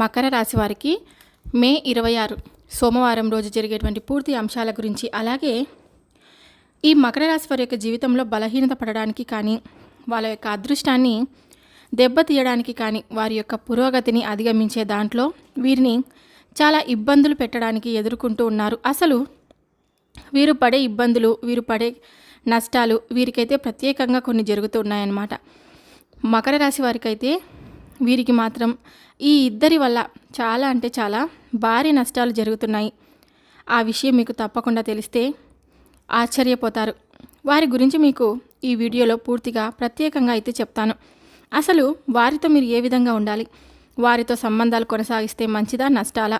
మకర రాశి వారికి మే ఇరవై ఆరు సోమవారం రోజు జరిగేటువంటి పూర్తి అంశాల గురించి అలాగే ఈ మకర రాశి వారి యొక్క జీవితంలో బలహీనత పడడానికి కానీ వాళ్ళ యొక్క అదృష్టాన్ని దెబ్బతీయడానికి కానీ వారి యొక్క పురోగతిని అధిగమించే దాంట్లో వీరిని చాలా ఇబ్బందులు పెట్టడానికి ఎదుర్కొంటూ ఉన్నారు. అసలు వీరు పడే ఇబ్బందులు వీరు పడే నష్టాలు వీరికైతే ప్రత్యేకంగా కొన్ని జరుగుతూ ఉన్నాయన్నమాట. మకర రాశి వారికైతే వీరికి మాత్రం ఈ ఇద్దరి వల్ల చాలా అంటే చాలా భారీ నష్టాలు జరుగుతున్నాయి. ఆ విషయం మీకు తప్పకుండా తెలిస్తే ఆశ్చర్యపోతారు. వారి గురించి మీకు ఈ వీడియోలో పూర్తిగా ప్రత్యేకంగా అయితే చెప్తాను. అసలు వారితో మీరు ఏ విధంగా ఉండాలి? వారితో సంబంధాలు కొనసాగిస్తే మంచిదా నష్టాలా?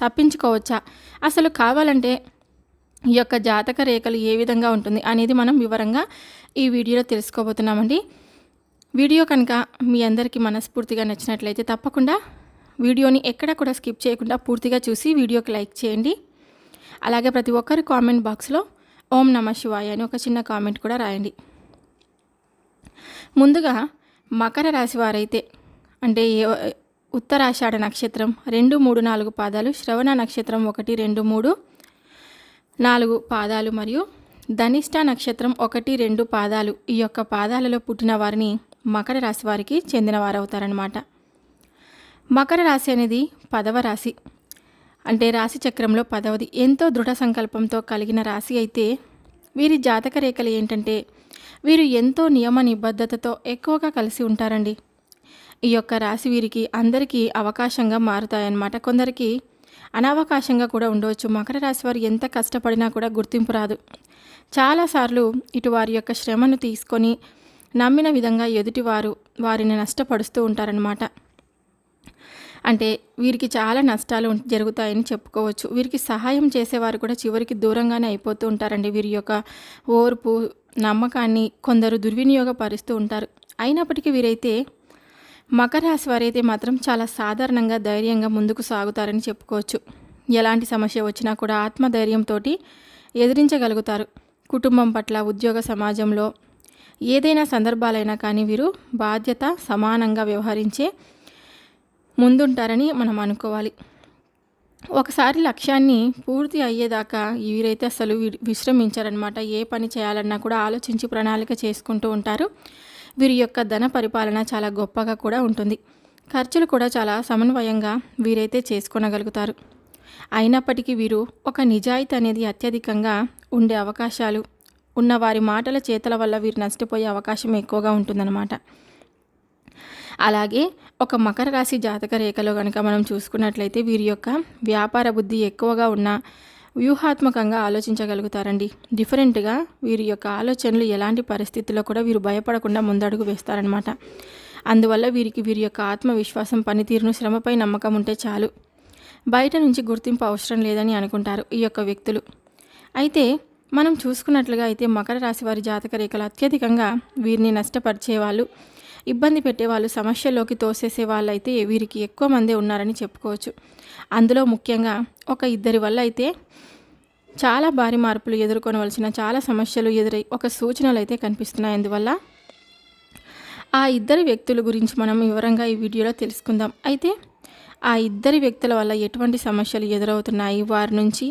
తప్పించుకోవచ్చా? అసలు కావాలంటే ఈ యొక్క జాతక రేఖలు ఏ విధంగా ఉంటుంది అనేది మనం వివరంగా ఈ వీడియోలో తెలుసుకోబోతున్నామండి. వీడియో కనుక మీ అందరికీ మనస్ఫూర్తిగా నచ్చినట్లయితే తప్పకుండా వీడియోని ఎక్కడ కూడా స్కిప్ చేయకుండా పూర్తిగా చూసి వీడియోకి లైక్ చేయండి. అలాగే ప్రతి ఒక్కరి కామెంట్ బాక్స్లో ఓం నమ శివాయ అని ఒక చిన్న కామెంట్ కూడా రాయండి. ముందుగా మకర రాశి వారైతే అంటే ఉత్తరాషాఢ నక్షత్రం రెండు మూడు నాలుగు పాదాలు శ్రవణ నక్షత్రం ఒకటి రెండు మూడు నాలుగు పాదాలు మరియు ధనిష్ట నక్షత్రం ఒకటి రెండు పాదాలు ఈ యొక్క పాదాలలో పుట్టిన వారిని మకర రాశి వారికి చెందిన వారు అవుతారనమాట మకర రాశి అనేది పదవ రాశి. అంటే రాశి చక్రంలో పదవది. ఎంతో దృఢ సంకల్పంతో కలిగిన రాశి అయితే వీరి జాతక రేఖలు ఏంటంటే వీరు ఎంతో నియమ నిబద్ధతతో ఎక్కువగా కలిసి ఉంటారండి. ఈ యొక్క రాశి వీరికి అందరికీ అవకాశంగా మారుతాయన్నమాట. కొందరికి అనవకాశంగా కూడా ఉండవచ్చు. మకర రాశి వారు ఎంత కష్టపడినా కూడా గుర్తింపు రాదు. చాలాసార్లు ఇటు వారి యొక్క శ్రమను తీసుకొని నమ్మిన విధంగా ఎదుటివారు వారిని నష్టపడుస్తూ ఉంటారనమాట అంటే వీరికి చాలా నష్టాలు జరుగుతాయని చెప్పుకోవచ్చు. వీరికి సహాయం చేసేవారు కూడా చివరికి దూరంగానే అయిపోతూ ఉంటారండి. వీరి యొక్క ఓర్పు నమ్మకాన్ని కొందరు దుర్వినియోగపరుస్తూ ఉంటారు. అయినప్పటికీ వీరైతే మకర రాశి వారైతే మాత్రం చాలా సాధారణంగా ధైర్యంగా ముందుకు సాగుతారని చెప్పుకోవచ్చు. ఎలాంటి సమస్య వచ్చినా కూడా ఆత్మధైర్యంతో ఎదిరించగలుగుతారు. కుటుంబం పట్ల ఉద్యోగ సమాజంలో ఏదైనా సందర్భాలైనా కానీ వీరు బాధ్యత సమానంగా వ్యవహరించే ముందుంటారని మనం అనుకోవాలి. ఒకసారి లక్ష్యాన్ని పూర్తి అయ్యేదాకా వీరైతే అసలు వి- విశ్రమించారనమాట ఏ పని చేయాలన్నా కూడా ఆలోచించి ప్రణాళిక చేసుకుంటూ ఉంటారు. వీరి యొక్క ధన పరిపాలన చాలా గొప్పగా కూడా ఉంటుంది. ఖర్చులు కూడా చాలా సమన్వయంగా వీరైతే చేసుకోనగలుగుతారు. అయినప్పటికీ వీరు ఒక నిజాయితీ అనేది అత్యధికంగా ఉండే అవకాశాలు ఉన్న వారి మాటల చేతల వల్ల వీరు నష్టపోయే అవకాశం ఎక్కువగా ఉంటుందన్నమాట. అలాగే ఒక మకర రాశి జాతక రేఖలో కనుక మనం చూసుకున్నట్లయితే వీరి యొక్క వ్యాపార బుద్ధి ఎక్కువగా ఉన్న వ్యూహాత్మకంగా ఆలోచించగలుగుతారండి. డిఫరెంట్గా వీరి యొక్క ఆలోచనలు ఎలాంటి పరిస్థితుల్లో కూడా వీరు భయపడకుండా ముందడుగు వేస్తారనమాట అందువల్ల వీరికి వీరి యొక్క ఆత్మవిశ్వాసం పనితీరును శ్రమపై నమ్మకం ఉంటే చాలు. బయట నుంచి గుర్తింపు అవసరం లేదని అనుకుంటారు ఈ యొక్క వ్యక్తులు. అయితే మనం చూసుకున్నట్లుగా అయితే మకర రాశి వారి జాతక రేఖలు అత్యధికంగా వీరిని నష్టపరిచే వాళ్ళు ఇబ్బంది పెట్టేవాళ్ళు సమస్యలోకి తోసేసే వాళ్ళైతే వీరికి ఎక్కువ మందే ఉన్నారని చెప్పుకోవచ్చు. అందులో ముఖ్యంగా ఒక ఇద్దరి వల్ల అయితే చాలా భారీ మార్పులు ఎదుర్కొనవలసిన చాలా సమస్యలు ఎదురై ఒక సూచనలు అయితే కనిపిస్తున్నాయి. అందువల్ల ఆ ఇద్దరి వ్యక్తుల గురించి మనం వివరంగా ఈ వీడియోలో తెలుసుకుందాం. అయితే ఆ ఇద్దరి వ్యక్తుల వల్ల ఎటువంటి సమస్యలు ఎదురవుతున్నాయి? వారి నుంచి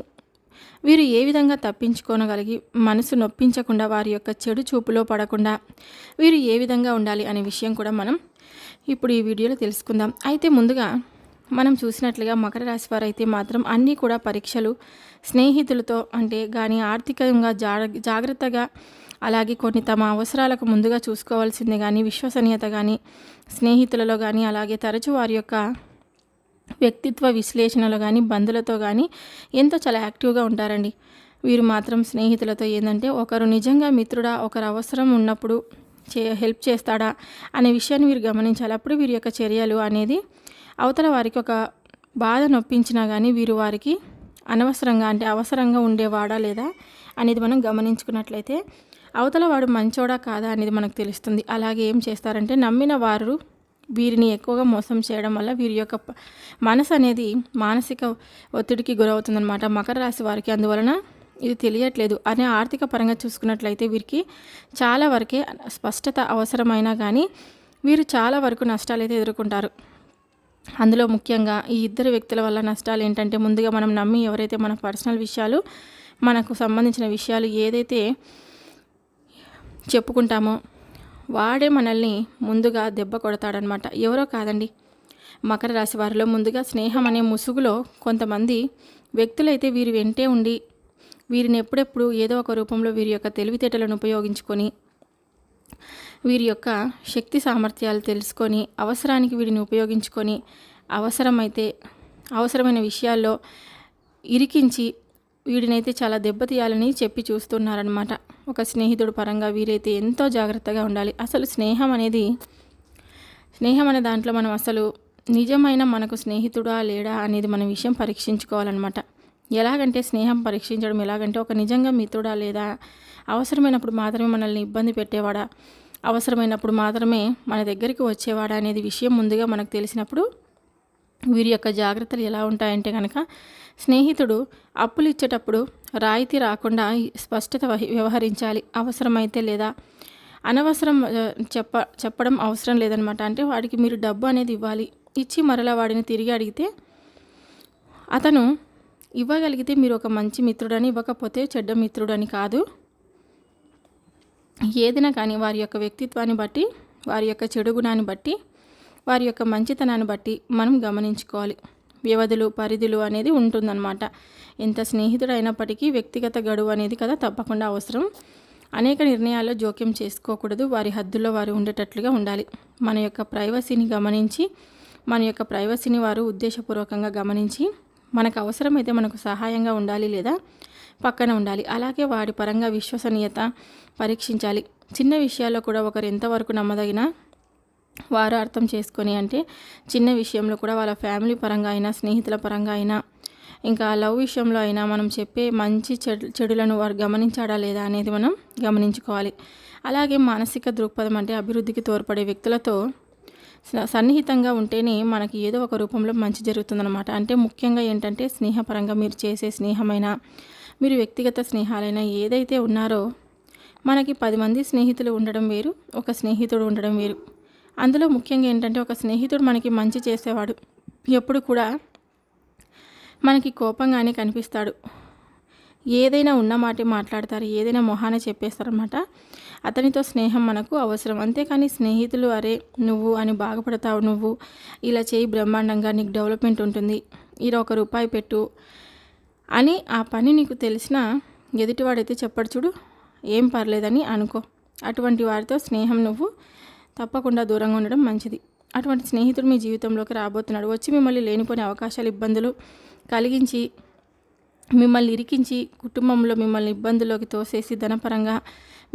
వీరు ఏ విధంగా తప్పించుకోనగలిగి మనసు నొప్పించకుండా వారి యొక్క చెడు చూపులో పడకుండా వీరు ఏ విధంగా ఉండాలి అనే విషయం కూడా మనం ఇప్పుడు ఈ వీడియోలో తెలుసుకుందాం. అయితే ముందుగా మనం చూసినట్లుగా మకర రాశి వారు అయితే మాత్రం అన్నీ కూడా పరీక్షలు స్నేహితులతో అంటే కానీ ఆర్థికంగా జా- జాగ్రత్తగా అలాగే కొన్ని తమ అవసరాలకు ముందుగా చూసుకోవాల్సిందే కానీ విశ్వసనీయత కానీ స్నేహితులలో కానీ అలాగే తరచూ వారి యొక్క వ్యక్తిత్వ విశ్లేషణలో కానీ బంధులతో కానీ ఎంతో చాలా యాక్టివ్గా ఉంటారండి. వీరు మాత్రం స్నేహితులతో ఏంటంటే ఒకరు నిజంగా మిత్రుడా ఒకరు అవసరం ఉన్నప్పుడు చే హెల్ప్ చేస్తాడా అనే విషయాన్ని వీరు గమనించాలి. అప్పుడు వీరి యొక్క చర్యలు అనేది అవతల వారికి ఒక బాధ నొప్పించినా కానీ వీరు వారికి అనవసరంగా అంటే అవసరంగా ఉండేవాడా లేదా అనేది మనం గమనించుకున్నట్లయితే అవతల వాడు మంచోడా కాదా అనేది మనకు తెలుస్తుంది. అలాగే ఏం చేస్తారంటే నమ్మిన వారు వీరిని ఎక్కువగా మోసం చేయడం వల్ల వీరి యొక్క మనసు అనేది మానసిక ఒత్తిడికి గురవుతుందన్నమాట. మకర రాశి వారికి అందువలన ఇది తెలియట్లేదు. అనే ఆర్థిక పరంగా చూసుకున్నట్లయితే వీరికి చాలా వరకే స్పష్టత అవసరమైనా కానీ వీరు చాలా వరకు నష్టాలు అయితే ఎదుర్కొంటారు. అందులో ముఖ్యంగా ఈ ఇద్దరు వ్యక్తుల వల్ల నష్టాలు ఏంటంటే ముందుగా మనం నమ్మి ఎవరైతే మన పర్సనల్ విషయాలు మనకు సంబంధించిన విషయాలు ఏదైతే చెప్పుకుంటామో వాడే మనల్ని ముందుగా దెబ్బ కొడతాడనమాట ఎవరో కాదండి. మకర రాశి వారిలో ముందుగా స్నేహం అనే ముసుగులో కొంతమంది వ్యక్తులైతే వీరి వెంటే ఉండి వీరిని ఎప్పుడెప్పుడు ఏదో ఒక రూపంలో వీరి యొక్క తెలివితేటలను ఉపయోగించుకొని వీరి యొక్క శక్తి సామర్థ్యాలు తెలుసుకొని అవసరానికి వీరిని ఉపయోగించుకొని అవసరమైతే అవసరమైన విషయాల్లో ఇరికించి వీడినైతే చాలా దెబ్బతీయాలని చెప్పి చూస్తున్నారనమాట ఒక స్నేహితుడు పరంగా వీరైతే ఎంతో జాగ్రత్తగా ఉండాలి. అసలు స్నేహం అనేది స్నేహం అనే దాంట్లో మనం అసలు నిజమైన మనకు స్నేహితుడా లేడా అనేది మన విషయం పరీక్షించుకోవాలన్నమాట. ఎలాగంటే స్నేహం పరీక్షించడం ఎలాగంటే ఒక నిజంగా మిత్రుడా లేదా అవసరమైనప్పుడు మాత్రమే మనల్ని ఇబ్బంది పెట్టేవాడా అవసరమైనప్పుడు మాత్రమే మన దగ్గరికి వచ్చేవాడా అనేది విషయం ముందుగా మనకు తెలిసినప్పుడు వీరి యొక్క జాగ్రత్తలు ఎలా ఉంటాయంటే కనుక స్నేహితుడు అప్పులు ఇచ్చేటప్పుడు రాయితీ రాకుండా స్పష్టత వ్యవహరించాలి. అవసరమైతే లేదా అనవసరం చెప్ప చెప్పడం అవసరం లేదనమాట. అంటే వాడికి మీరు డబ్బు అనేది ఇవ్వాలి. ఇచ్చి మరలా వాడిని తిరిగి అడిగితే అతను ఇవ్వగలిగితే మీరు ఒక మంచి మిత్రుడని ఇవ్వకపోతే చెడ్డ మిత్రుడని కాదు. ఏదైనా కానీ వారి యొక్క వ్యక్తిత్వాన్ని బట్టి వారి యొక్క చెడు గుణాన్ని బట్టి వారి యొక్క మంచితనాన్ని బట్టి మనం గమనించుకోవాలి. వ్యవధులు పరిధులు అనేది ఉంటుందన్నమాట. ఎంత స్నేహితుడైనప్పటికీ వ్యక్తిగత గడువు అనేది కదా తప్పకుండా అవసరం. అనేక నిర్ణయాల్లో జోక్యం చేసుకోకూడదు. వారి హద్దుల్లో వారు ఉండేటట్లుగా ఉండాలి. మన యొక్క ప్రైవసీని గమనించి మన యొక్క ప్రైవసీని వారు ఉద్దేశపూర్వకంగా గమనించి మనకు అవసరమైతే మనకు సహాయంగా ఉండాలి లేదా పక్కన ఉండాలి. అలాగే వాడి పరంగా విశ్వసనీయత పరీక్షించాలి. చిన్న విషయాల్లో కూడా ఒకరు ఎంతవరకు నమ్మదగిన వారు అర్థం చేసుకొని అంటే చిన్న విషయంలో కూడా వాళ్ళ ఫ్యామిలీ పరంగా అయినా స్నేహితుల పరంగా అయినా ఇంకా లవ్ విషయంలో అయినా మనం చెప్పే మంచి చెడు చెడులను వారు గమనించాడా లేదా అనేది మనం గమనించుకోవాలి. అలాగే మానసిక దృక్పథం అంటే అభివృద్ధికి తోడ్పడే వ్యక్తులతో సన్నిహితంగా ఉంటేనే మనకి ఏదో ఒక రూపంలో మంచి జరుగుతుందన్నమాట. అంటే ముఖ్యంగా ఏంటంటే స్నేహపరంగా మీరు చేసే స్నేహమైనా మీరు వ్యక్తిగత స్నేహాలైనా ఏదైతే ఉన్నారో మనకి పది మంది స్నేహితులు ఉండడం వేరు ఒక స్నేహితుడు ఉండడం వేరు. అందులో ముఖ్యంగా ఏంటంటే ఒక స్నేహితుడు మనకి మంచి చేసేవాడు. ఎప్పుడు కూడా మనకి కోపంగానే కనిపిస్తాడు. ఏదైనా ఉన్న మాట మాట్లాడతారు ఏదైనా మొహాన చెప్పేస్తారనమాట అతనితో స్నేహం మనకు అవసరం. అంతేకాని స్నేహితులు అరే నువ్వు అని బాగుపడతావు నువ్వు. ఇలా చేయి బ్రహ్మాండంగా నీకు డెవలప్మెంట్ ఉంటుంది. ఇలా ఒక రూపాయి పెట్టు అని ఆ పని నీకు తెలిసిన ఎదుటివాడైతే చెప్పడు చూడు ఏం పర్లేదని అనుకో. అటువంటి వారితో స్నేహం నువ్వు తప్పకుండా దూరంగా ఉండడం మంచిది. అటువంటి స్నేహితుడు మీ జీవితంలోకి రాబోతున్నాడు. వచ్చి మిమ్మల్ని లేనిపోని అవకాశాలు ఇబ్బందులు కలిగించి మిమ్మల్ని ఇరికించి కుటుంబంలో మిమ్మల్ని ఇబ్బందుల్లోకి తోసేసి ధనపరంగా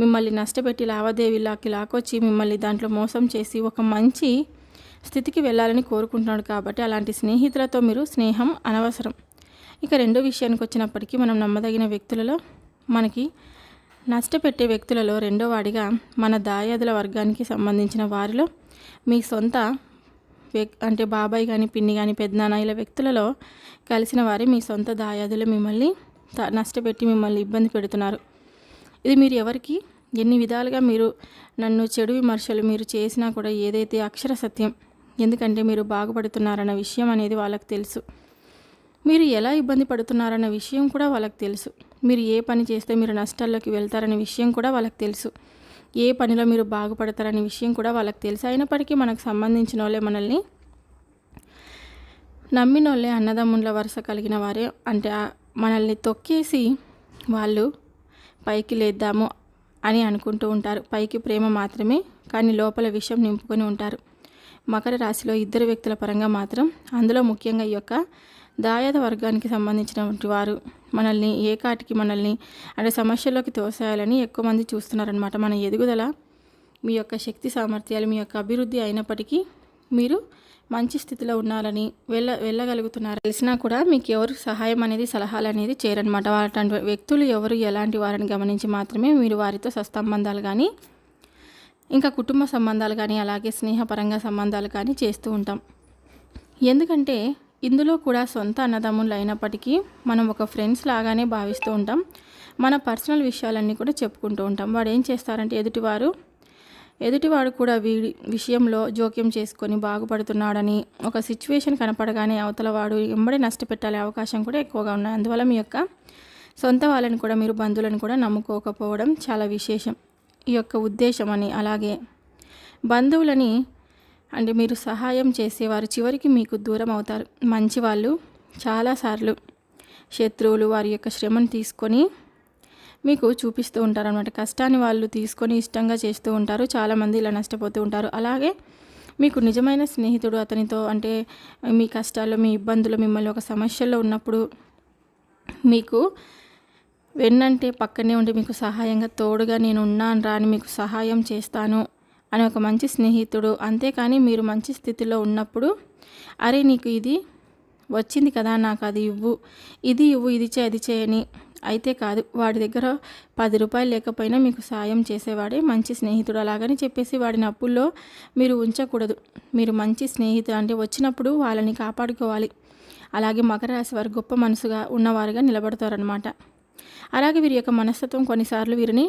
మిమ్మల్ని నష్టపెట్టి లావాదేవీలాకి లాకొచ్చి మిమ్మల్ని దాంట్లో మోసం చేసి ఒక మంచి స్థితికి వెళ్ళాలని కోరుకుంటున్నాడు కాబట్టి అలాంటి స్నేహితులతో మీరు స్నేహం అనవసరం. ఇక రెండో విషయానికి వచ్చినప్పటికీ మనం నమ్మదగిన వ్యక్తులలో మనకి నష్టపెట్టే వ్యక్తులలో రెండో వాడిగా మన దాయాదుల వర్గానికి సంబంధించిన వారిలో మీ సొంత అంటే బాబాయ్ కానీ పిన్ని కానీ పెద్దనాన్న ఇలా వ్యక్తులలో కలిసిన వారే మీ సొంత దాయాదులు మిమ్మల్ని నష్టపెట్టి మిమ్మల్ని ఇబ్బంది పెడుతున్నారు. ఇది మీరు ఎవరికి ఎన్ని విధాలుగా మీరు నన్ను చెడు విమర్శలు మీరు చేసినా కూడా ఏదైతే అక్షర సత్యం ఎందుకంటే మీరు బాగుపడుతున్నారన్న విషయం అనేది వాళ్ళకి తెలుసు. మీరు ఎలా ఇబ్బంది పడుతున్నారన్న విషయం కూడా వాళ్ళకి తెలుసు. మీరు ఏ పని చేస్తే మీరు నష్టాల్లోకి వెళ్తారనే విషయం కూడా వాళ్ళకి తెలుసు. ఏ పనిలో మీరు బాగుపడతారనే విషయం కూడా వాళ్ళకి తెలుసు. అయినప్పటికీ మనకు సంబంధించిన వాళ్ళే మనల్ని నమ్మిన వాళ్ళే అన్నదమ్ముల వరుస కలిగిన వారే. అంటే మనల్ని తొక్కేసి వాళ్ళు పైకి లేద్దాము అని అనుకుంటూ ఉంటారు. పైకి ప్రేమ మాత్రమే కానీ లోపల విషయం నింపుకొని ఉంటారు. మకర రాశిలో ఇద్దరు వ్యక్తుల పరంగా మాత్రం అందులో ముఖ్యంగా ఈ యొక్క దాయాద వర్గానికి సంబంధించినటువంటి వారు మనల్ని ఏ కాటికి మనల్ని అంటే సమస్యలోకి తోసేయాలని ఎక్కువ మంది చూస్తున్నారనమాట మన ఎదుగుదల మీ యొక్క శక్తి సామర్థ్యాలు మీ యొక్క అభివృద్ధి అయినప్పటికీ మీరు మంచి స్థితిలో ఉన్నారని వెళ్ళ వెళ్ళగలుగుతున్నారు. తెలిసినా కూడా మీకు ఎవరు సహాయం అనేది సలహాలు అనేది చేరనమాట అటువంటి వ్యక్తులు ఎవరు ఎలాంటి వారిని గమనించి మాత్రమే మీరు వారితో సస్తంబంధాలు కానీ ఇంకా కుటుంబ సంబంధాలు కానీ అలాగే స్నేహపరంగా సంబంధాలు కానీ చేస్తూ ఉంటాం. ఎందుకంటే ఇందులో కూడా సొంత అన్నదమ్ములు అయినప్పటికీ మనం ఒక ఫ్రెండ్స్ లాగానే భావిస్తూ ఉంటాం. మన పర్సనల్ విషయాలన్నీ కూడా చెప్పుకుంటూ ఉంటాం. వాడు ఏం చేస్తారంటే ఎదుటివారు ఎదుటివాడు కూడా వీడి విషయంలో జోక్యం చేసుకొని బాగుపడుతున్నాడని ఒక సిచ్యువేషన్ కనపడగానే అవతల వాడు ఎంబడే నష్టపెట్టాలే అవకాశం కూడా ఎక్కువగా ఉన్నాయి. అందువల్ల మీ యొక్క సొంత వాళ్ళని కూడా మీరు బంధువులను కూడా నమ్ముకోకపోవడం చాలా విశేషం. ఈ యొక్క ఉద్దేశం అని అలాగే బంధువులని అంటే మీరు సహాయం చేసేవారు చివరికి మీకు దూరం అవుతారు. మంచి వాళ్ళు చాలాసార్లు శత్రువులు వారి యొక్క శ్రమను తీసుకొని మీకు చూపిస్తూ ఉంటారు అనమాట కష్టాన్ని వాళ్ళు తీసుకొని ఇష్టంగా చేస్తూ ఉంటారు. చాలామంది ఇలా నష్టపోతూ ఉంటారు. అలాగే మీకు నిజమైన స్నేహితుడు అతనితో అంటే మీ కష్టాల్లో మీ ఇబ్బందులు మిమ్మల్ని ఒక సమస్యలో ఉన్నప్పుడు మీకు వెన్నంటే పక్కనే ఉండి మీకు సహాయంగా తోడుగా నేను ఉన్నాను రా అని మీకు సహాయం చేస్తాను అని ఒక మంచి స్నేహితుడు అంతేకాని మీరు మంచి స్థితిలో ఉన్నప్పుడు అరే నీకు ఇది వచ్చింది కదా నాకు అది ఇవ్వు ఇది ఇవ్వు ఇది చే అది చేయని అయితే కాదు. వాడి దగ్గర పది రూపాయలు లేకపోయినా మీకు సాయం చేసేవాడే మంచి స్నేహితుడు అలాగని చెప్పేసి వాడిని అప్పుల్లో మీరు ఉంచకూడదు. మీరు మంచి స్నేహితుడు అంటే వచ్చినప్పుడు వాళ్ళని కాపాడుకోవాలి. అలాగే మకర రాశి వారు గొప్ప మనసుగా ఉన్నవారుగా నిలబడతారనమాట అలాగే వీరి యొక్క మనస్తత్వం కొన్నిసార్లు వీరిని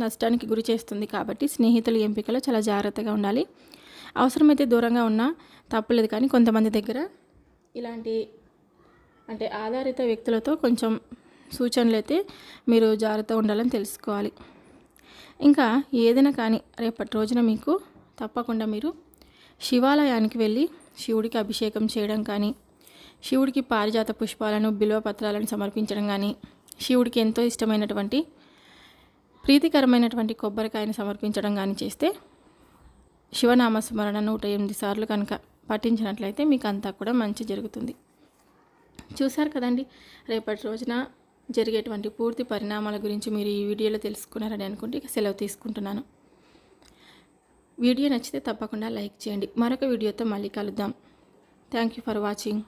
నష్టానికి గురి చేస్తుంది కాబట్టి స్నేహితుల ఎంపికలో చాలా జాగ్రత్తగా ఉండాలి. అవసరమైతే దూరంగా ఉన్నా తప్పలేదు కానీ కొంతమంది దగ్గర ఇలాంటి అంటే ఆధారిత వ్యక్తులతో కొంచెం సూచనలు అయితే మీరు జాగ్రత్తగా ఉండాలని తెలుసుకోవాలి. ఇంకా ఏదైనా కానీ రేపటి రోజున మీకు తప్పకుండా మీరు శివాలయానికి వెళ్ళి శివుడికి అభిషేకం చేయడం కానీ శివుడికి పారిజాత పుష్పాలను బిల్వ పత్రాలను సమర్పించడం కానీ శివుడికి ఎంతో ఇష్టమైనటువంటి ప్రీతికరమైనటువంటి కొబ్బరికాయని సమర్పించడం కానీ చేస్తే శివనామస్మరణ నూట ఎనిమిది సార్లు కనుక పఠించినట్లయితే మీకు అంతా కూడా మంచి జరుగుతుంది. చూశారు కదండి రేపటి రోజున జరిగేటువంటి పూర్తి పరిణామాల గురించి మీరు ఈ వీడియోలో తెలుసుకున్నారని అనుకుంటే ఇక సెలవు తీసుకుంటున్నాను. వీడియో నచ్చితే తప్పకుండా లైక్ చేయండి. మరొక వీడియోతో మళ్ళీ కలుద్దాం. Thank you for watching.